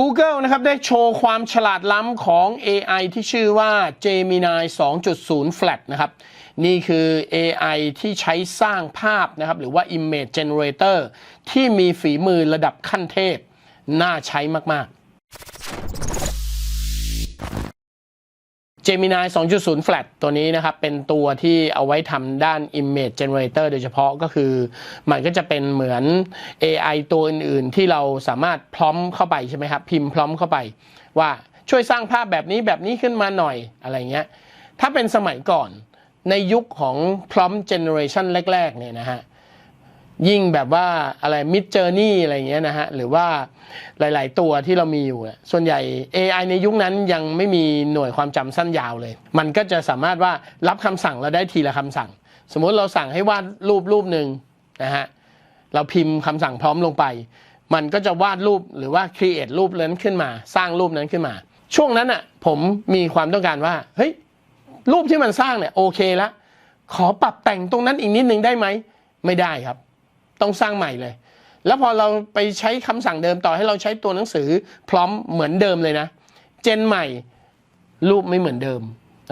Google นะครับได้โชว์ความฉลาดล้ำของ AI ที่ชื่อว่า Gemini 2.0 Flat นะครับ นี่คือ AI ที่ใช้สร้างภาพนะครับ หรือว่า Image Generator ที่มีฝีมือระดับขั้นเทพ น่าใช้มาก ๆ Gemini 2.0 Flat ตัวนี้นะครับ เป็นตัวที่เอาไว้ทำด้าน Image Generator โดยเฉพาะก็คือ มันก็จะเป็นเหมือน AI ตัวอื่นๆ ที่เราสามารถพร้อมเข้าไปใช่ไหมครับ พิมพ์พร้อมเข้าไป ว่าช่วยสร้างภาพแบบนี้แบบนี้ขึ้นมาหน่อยอะไรเงี้ย ถ้าเป็นสมัยก่อนในยุคของ prompt generation แรกๆเนี่ยนะฮะ ยิ่งแบบว่าอะไร Mid Journey อะไรเงี้ยนะฮะ หรือว่าหลาย ๆ ตัวที่เรามีอยู่ ส่วนใหญ่ AI ในยุคนั้นยังไม่มีหน่วยความจำสั้นยาวเลย มันก็จะสามารถว่ารับคำสั่งเราได้ทีละคำสั่ง สมมติเราสั่งให้วาดรูปรูปหนึ่งนะฮะ เราพิมพ์คำสั่งพร้อมลงไป มันก็จะวาดรูปหรือว่า create รูปนั้นขึ้นมา สร้างรูปนั้นขึ้นมา ช่วงนั้นอะผมมีความต้องการว่า เฮ้ย รูปที่มันสร้างเนี่ยโอเคล้วขอปรับแต่งตรงนั้นอีกนิดนึงได้ไหม ไม่ได้ครับ ต้องสร้างใหม่เลย แล้วพอเราไปใช้คำสั่งเดิมต่อให้เราใช้ตัวหนังสือพร้อมเหมือนเดิมเลยนะ เจนใหม่ รูปไม่เหมือนเดิม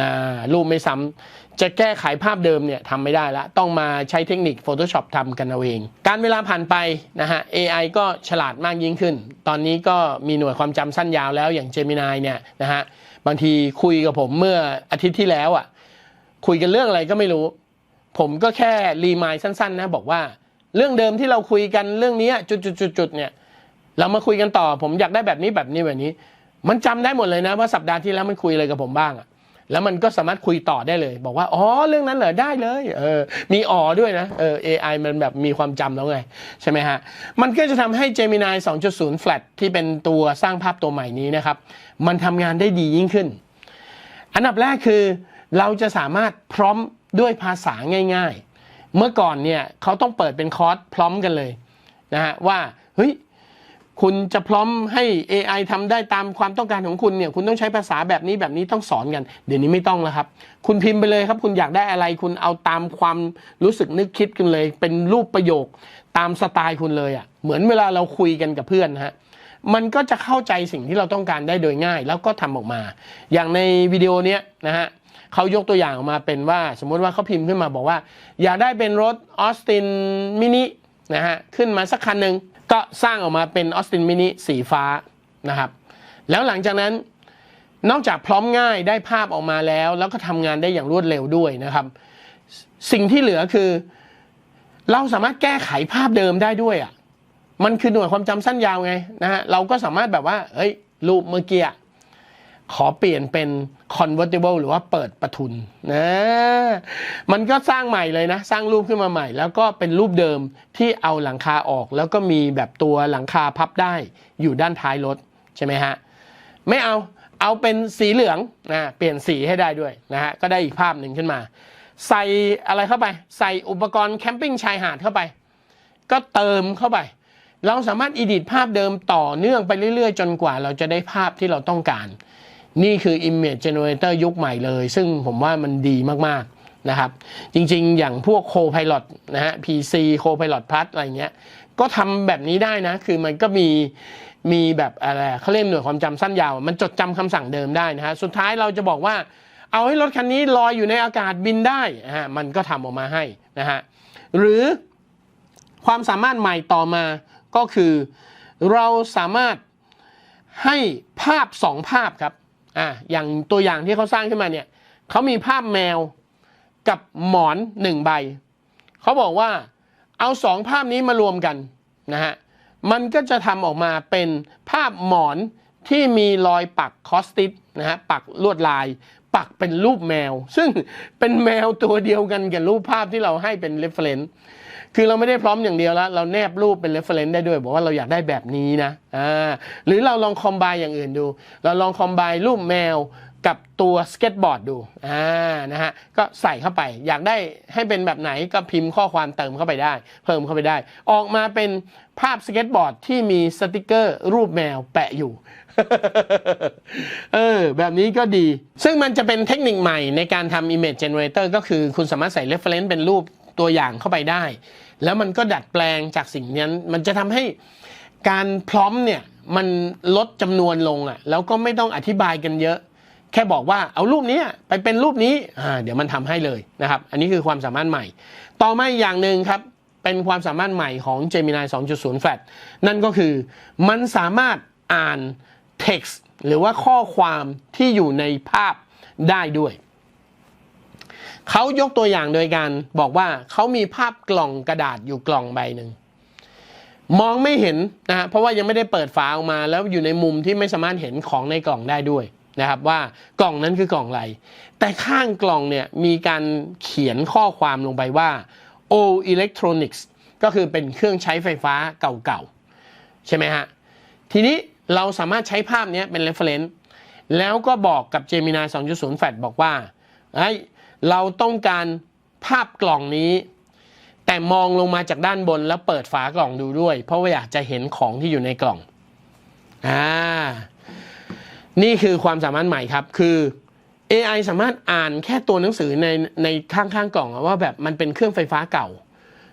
อ่ารูปไม่ซ้ำจะแก้ไขภาพเดิมเนี่ยทำไม่ได้ละต้องมาใช้เทคนิค Photoshop ทำกันเอาเอง การเวลาผ่านไปนะฮะ AI ก็ฉลาดมากยิ่งขึ้น ตอนนี้ก็มีหน่วยความจำสั้นยาวแล้วอย่าง Gemini เนี่ยนะฮะบางทีคุยกับผมเมื่ออาทิตย์ที่แล้วอะคุยกันเรื่องอะไรก็ไม่รู้ ผมก็แค่รีมายสั้น ๆ นะ บอกว่า เรื่องเดิมที่เราคุยกันเรื่องนี้จุดๆๆๆเนี่ย เรามาคุยกันต่อ ผมอยากได้แบบนี้แบบนี้แบบนี้ มันจำได้หมดเลยนะว่าสัปดาห์ที่แล้วมันคุยอะไรกับผมบ้างอะแล้วมันก็สามารถคุยต่อได้เลย บอกว่าอ๋อเรื่องนั้นเหรอได้เลยเออมีอ๋อด้วยนะเออ AI มันแบบมีความจำแล้วไง ใช่ไหมฮะ มันก็จะทำให้ Gemini 2.0 Flat ที่เป็นตัวสร้างภาพตัวใหม่นี้นะครับ มันทำงานได้ดียิ่งขึ้น อันดับแรกคือ เราจะสามารถพร้อมด้วยภาษาง่าย ๆ เมื่อก่อนเนี่ยเขาต้องเปิดเป็นคอร์สพร้อมกันเลยนะฮะว่าเฮ้ยคุณจะพร้อมให้ AI ทำได้ตามความต้องการของคุณเนี่ย คุณต้องใช้ภาษาแบบนี้แบบนี้ต้องสอนกัน เดี๋ยวนี้ไม่ต้องแล้วครับ คุณพิมพ์ไปเลยครับ คุณอยากได้อะไรคุณเอาตามความรู้สึกนึกคิดกันเลย เป็นรูปประโยคตามสไตล์คุณเลยอะ่ะ เหมือนเวลาเราคุยกันกับเพื่อนฮะ มันก็จะเข้าใจสิ่งที่เราต้องการได้โดยง่าย แล้วก็ทำออกมา อย่างในวิดีโอเนี้ยนะฮะ เขายกตัวอย่างออกมาเป็นว่า สมมุติว่าเขาพิมพ์ขึ้นมาบอกว่า อยากได้เป็นรถออสตินมินินะฮะขึ้นมาสักคันหนึ่งก็สร้างออกมาเป็นออสตินมินิสีฟ้านะครับ แล้วหลังจากนั้นนอกจากพร้อมง่ายได้ภาพออกมาแล้ว แล้วก็ทำงานได้อย่างรวดเร็วด้วยนะครับ สิ่งที่เหลือคือ เราสามารถแก้ไขภาพเดิมได้ด้วยอะมันคือหน่วยความจำสั้นยาวไงนะฮะเราก็สามารถแบบว่าเฮ้ยรูปเมื่อกี้ ขอเปลี่ยนเป็น convertible หรือว่าเปิดประทุนนะ มันก็สร้างใหม่เลยนะ สร้างรูปขึ้นมาใหม่ แล้วก็เป็นรูปเดิมที่เอาหลังคาออก แล้วก็มีแบบตัวหลังคาพับได้อยู่ด้านท้ายรถใช่ไหมฮะ ไม่เอา เอาเป็นสีเหลืองนะ เปลี่ยนสีให้ได้ด้วยนะฮะ ก็ได้อีกภาพหนึ่งขึ้นมา ใส่อะไรเข้าไป ใส่อุปกรณ์แคมปิ้งชายหาดเข้าไป ก็เติมเข้าไป เราสามารถอีดิทภาพเดิมต่อเนื่องไปเรื่อยๆ จนกว่าเราจะได้ภาพที่เราต้องการ นี่คือ Image Generator ยุคใหม่เลย ซึ่งผมว่ามันดีมากๆนะครับ จริงๆ อย่างพวก Copilot นะฮะ PC Copilot Plus อะไรเงี้ย ก็ทำแบบนี้ได้นะ คือมันก็มีมีแบบอะไรเขาเรียกหน่วยความจำสั้นยาว มันจดจำคำสั่งเดิมได้นะฮะ สุดท้ายเราจะบอกว่า เอาให้รถคันนี้ลอยอยู่ในอากาศบินได้นะฮะ มันก็ทำออกมาให้นะฮะ หรือความสามารถใหม่ต่อมาก็คือ เราสามารถให้ภาพสองภาพครับ อ่าอย่างตัวอย่างที่เขาสร้างขึ้นมาเนี่ยเขามีภาพแมวกับหมอนหนึ่งใบ เขาบอกว่าเอาสองภาพนี้มารวมกันนะฮะ มันก็จะทำออกมาเป็นภาพหมอนที่มีรอยปักคอสติสนะฮะปักลวดลาย ปักเป็นรูปแมว ซึ่งเป็นแมวตัวเดียวกันกับรูปภาพที่เราให้เป็น reference คือเราไม่ได้พร้อมอย่างเดียวแล้ว เราแนบรูปเป็น reference ได้ด้วย บอกว่าเราอยากได้แบบนี้นะอ่าหรือเราลองคอมไบอย่างอื่นดู เราลองคอมไบรูปแมวกับตัวสเก็ตบอร์ดดูอ่านะฮะก็ใส่เข้าไป อยากได้ให้เป็นแบบไหนก็พิมพ์ข้อความเติมเข้าไปได้ เพิ่มเข้าไปได้ ออกมาเป็นภาพสเก็ตบอร์ดที่มีสติกเกอร์รูปแมวแปะอยู่เออแบบนี้ก็ดี ซึ่งมันจะเป็นเทคนิคใหม่ในการทำ Image Generator ก็คือคุณสามารถใส่ reference เป็นรูป ตัวอย่างเข้าไปได้ แล้วมันก็ดัดแปลงจากสิ่งนั้น มันจะทำให้การพร้อมเนี่ยมันลดจำนวนลงอะแล้วก็ไม่ต้องอธิบายกันเยอะ แค่บอกว่าเอารูปนี้ไปเป็นรูปนี้อ่าเดี๋ยวมันทำให้เลยนะครับ อันนี้คือความสามารถใหม่ ต่อมาอีกอย่างหนึ่งครับเป็นความสามารถใหม่ของ Gemini 2.0 Flat นั่นก็คือมันสามารถอ่าน text หรือว่าข้อความที่อยู่ในภาพได้ด้วย เขายกตัวอย่างโดยการบอกว่าเขามีภาพกล่องกระดาษอยู่กล่องใบหนึ่งมองไม่เห็นนะฮะเพราะว่ายังไม่ได้เปิดฝาออกมา แล้วอยู่ในมุมที่ไม่สามารถเห็นของในกล่องได้ด้วยนะครับ ว่ากล่องนั้นคือกล่องอะไร แต่ข้างกล่องเนี่ยมีการเขียนข้อความลงไปว่า O Electronics ก็คือเป็นเครื่องใช้ไฟฟ้าเก่าๆ ใช่ไหมฮะ ทีนี้เราสามารถใช้ภาพนี้เป็น reference แล้วก็บอกกับ Gemini 2.0 Flat บอกว่าเฮ้ เราต้องการภาพกล่องนี้ แต่มองลงมาจากด้านบนแล้วเปิดฝากล่องดูด้วย เพราะว่าอยากจะเห็นของที่อยู่ในกล่องอ่านี่คือความสามารถใหม่ครับคือ AI สามารถอ่านแค่ตัวหนังสือในในข้างๆกล่องว่าแบบมันเป็นเครื่องไฟฟ้าเก่า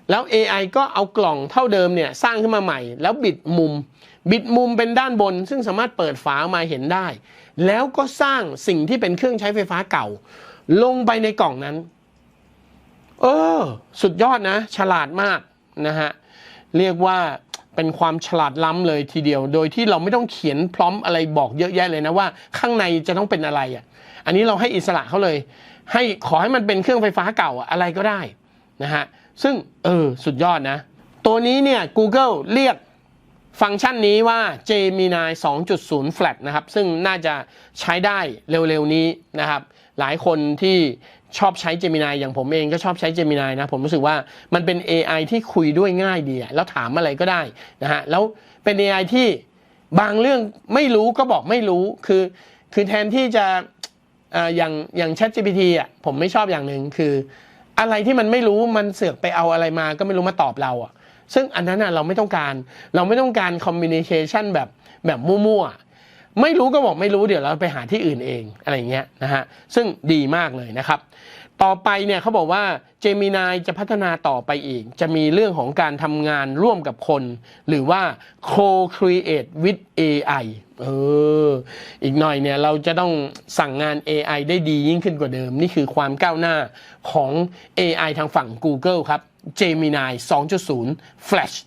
แล้ว AI ก็เอากล่องเท่าเดิมเนี่ยสร้างขึ้นมาใหม่ แล้วบิดมุม บิดมุมเป็นด้านบน ซึ่งสามารถเปิดฝาออกมาเห็นได้ แล้วก็สร้างสิ่งที่เป็นเครื่องใช้ไฟฟ้าเก่า ลงไปในกล่องนั้น เออ สุดยอดนะ ฉลาดมากนะฮะ เรียกว่าเป็นความฉลาดล้ำเลยทีเดียว โดยที่เราไม่ต้องเขียนพร้อมอะไรบอกเยอะแยะเลยนะว่า ข้างในจะต้องเป็นอะไรอะ อันนี้เราให้อิสระเขาเลย ให้ขอให้มันเป็นเครื่องไฟฟ้าเก่าอะอะไรก็ได้นะฮะ ซึ่งเออสุดยอดนะ ตัวนี้เนี่ย Google เรียก ฟังก์ชันนี้ว่า Gemini 2.0 Flat นะครับ ซึ่งน่าจะใช้ได้เร็วๆนี้นะครับ หลายคนที่ชอบใช้ Gemini อย่างผมเองก็ชอบใช้ Gemini นะ ผมรู้สึกว่ามันเป็น AI ที่คุยด้วยง่ายดี แล้วถามอะไรก็ได้นะฮะ แล้วเป็น AI ที่บางเรื่องไม่รู้ก็บอกไม่รู้ คือ คือแทนที่จะอ่ออย่างอย่าง ChatGPT อะผมไม่ชอบอย่างหนึ่งคือ อะไรที่มันไม่รู้มันเสือกไปเอาอะไรมา ก็ไม่รู้มาตอบเราอะ ซึ่งอันนั้นนะเราไม่ต้องการเราไม่ต้องการคอมมิ n น c a t i o n แบบแบบมั่วๆ ไม่รู้ก็บอกไม่รู้เดี๋ยวเราไปหาที่อื่นเองอะไรเงี้ยนะฮะซึ่งดีมากเลยนะครับ ต่อไปเนี่ยเขาบอกว่า Gemini จะพัฒนาต่อไปอีก จะมีเรื่องของการทำงานร่วมกับคน หรือว่า co-create with AI เอออีกหน่อยเนี่ยเราจะต้องสั่งงาน AI ได้ดียิ่งขึ้นกว่าเดิม นี่คือความก้าวหน้าของ AI ทางฝั่ง Google ครับ Gemini 2.0 Flash